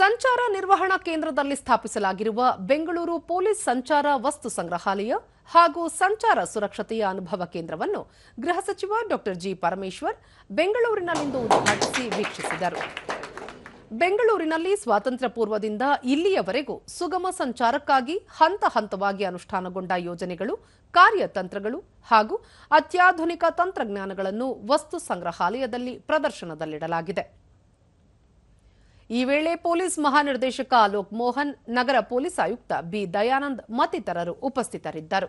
ಸಂಚಾರ ನಿರ್ವಹಣಾ ಕೇಂದ್ರದಲ್ಲಿ ಸ್ಥಾಪಿಸಲಾಗಿರುವ ಬೆಂಗಳೂರು ಪೊಲೀಸ್ ಸಂಚಾರ ವಸ್ತು ಸಂಗ್ರಹಾಲಯ ಹಾಗೂ ಸಂಚಾರ ಸುರಕ್ಷತೆಯ ಅನುಭವ ಕೇಂದ್ರವನ್ನು ಗೃಹ ಸಚಿವ ಡಾಕ್ಟರ್ ಜಿ ಪರಮೇಶ್ವರ್ ಬೆಂಗಳೂರಿನಲ್ಲಿಂದು ಉದ್ಘಾಟಿಸಿ ವೀಕ್ಷಿಸಿದರು. ಬೆಂಗಳೂರಿನಲ್ಲಿ ಸ್ವಾತಂತ್ರ್ಯ ಪೂರ್ವದಿಂದ ಇಲ್ಲಿಯವರೆಗೂ ಸುಗಮ ಸಂಚಾರಕ್ಕಾಗಿ ಹಂತ ಹಂತವಾಗಿ ಅನುಷ್ಠಾನಗೊಂಡ ಯೋಜನೆಗಳು, ಕಾರ್ಯತಂತ್ರಗಳು ಹಾಗೂ ಅತ್ಯಾಧುನಿಕ ತಂತ್ರಜ್ಞಾನಗಳನ್ನು ವಸ್ತು ಸಂಗ್ರಹಾಲಯದಲ್ಲಿ ಪ್ರದರ್ಶನದಲ್ಲಿಡಲಾಗಿದೆ. ಈ ವೇಳೆ ಪೊಲೀಸ್ ಮಹಾನಿರ್ದೇಶಕ ಅಲೋಕ್ ಮೋಹನ್ ನಗರ ಪೊಲೀಸ್ ಆಯುಕ್ತ ಬಿ. ದಯಾನಂದ್ ಮತ್ತಿತರರು ಉಪಸ್ಥಿತರಿದ್ದರು.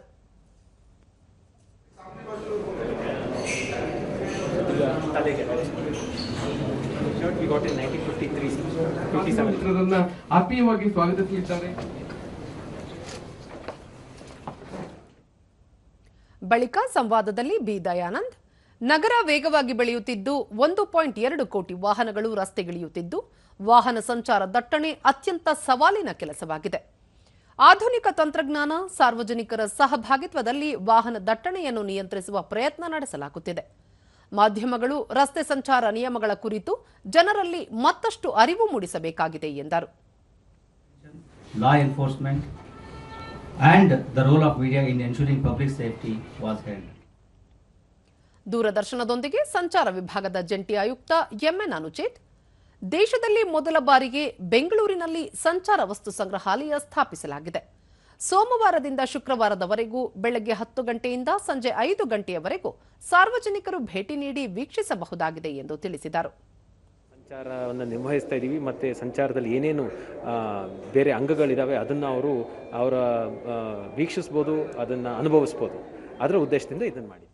ಬಳಿಕ ಸಂವಾದದಲ್ಲಿ ಬಿ. ದಯಾನಂದ್ ನಗರ ವೇಗವಾಗಿ ಬೆಳೆಯುತ್ತಿದ್ದು ಒಂದು ಪಾಯಿಂಟ್ ಎರಡು ಕೋಟಿ ವಾಹನಗಳು ರಸ್ತೆಗಿಳಿಯುತ್ತಿದ್ದು ವಾಹನ ಸಂಚಾರ ದಟ್ಟಣೆ ಅತ್ಯಂತ ಸವಾಲಿನ ಕೆಲಸವಾಗಿದೆ. ಆಧುನಿಕ ತಂತ್ರಜ್ಞಾನ ಸಾರ್ವಜನಿಕರ ಸಹಭಾಗಿತ್ವದಲ್ಲಿ ವಾಹನ ದಟ್ಟಣೆಯನ್ನು ನಿಯಂತ್ರಿಸುವ ಪ್ರಯತ್ನ ನಡೆಸಲಾಗುತ್ತಿದೆ. ಮಾಧ್ಯಮಗಳು ರಸ್ತೆ ಸಂಚಾರ ನಿಯಮಗಳ ಕುರಿತು ಜನರಲ್ಲಿ ಮತ್ತಷ್ಟು ಅರಿವು ಮೂಡಿಸಬೇಕಾಗಿದೆ ಎಂದರು. Law enforcement, and the role public safety was ensuring ದೂರದರ್ಶನದೊಂದಿಗೆ ಸಂಚಾರ ವಿಭಾಗದ ಜಂಟಿ ಆಯುಕ್ತ ಎಂಎನ್ ಅನುಚೇತ್. ದೇಶದಲ್ಲಿ ಮೊದಲ ಬಾರಿಗೆ ಬೆಂಗಳೂರಿನಲ್ಲಿ ಸಂಚಾರ ವಸ್ತು ಸಂಗ್ರಹಾಲಯ ಸ್ಥಾಪಿಸಲಾಗಿದೆ. ಸೋಮವಾರದಿಂದ ಶುಕ್ರವಾರದವರೆಗೂ ಬೆಳಗ್ಗೆ ಹತ್ತು ಗಂಟೆಯಿಂದ ಸಂಜೆ ಐದು ಗಂಟೆಯವರೆಗೂ ಸಾರ್ವಜನಿಕರು ಭೇಟಿ ನೀಡಿ ವೀಕ್ಷಿಸಬಹುದಾಗಿದೆ ಎಂದು ತಿಳಿಸಿದರು. ಸಂಚಾರವನ್ನು ನಿರ್ವಹಿಸ್ತಾ ಇದ್ದೀವಿ ಮತ್ತು ಸಂಚಾರದಲ್ಲಿ ಏನೇನು ಬೇರೆ ಅಂಗಗಳಿದ್ದಾವೆ ಅದನ್ನು ಅವರು ಅವರ ವೀಕ್ಷಿಸ್ಬೋದು, ಅದನ್ನು ಅನುಭವಿಸ್ಬೋದು. ಅದರ ಉದ್ದೇಶದಿಂದ ಇದನ್ನು ಮಾಡಿ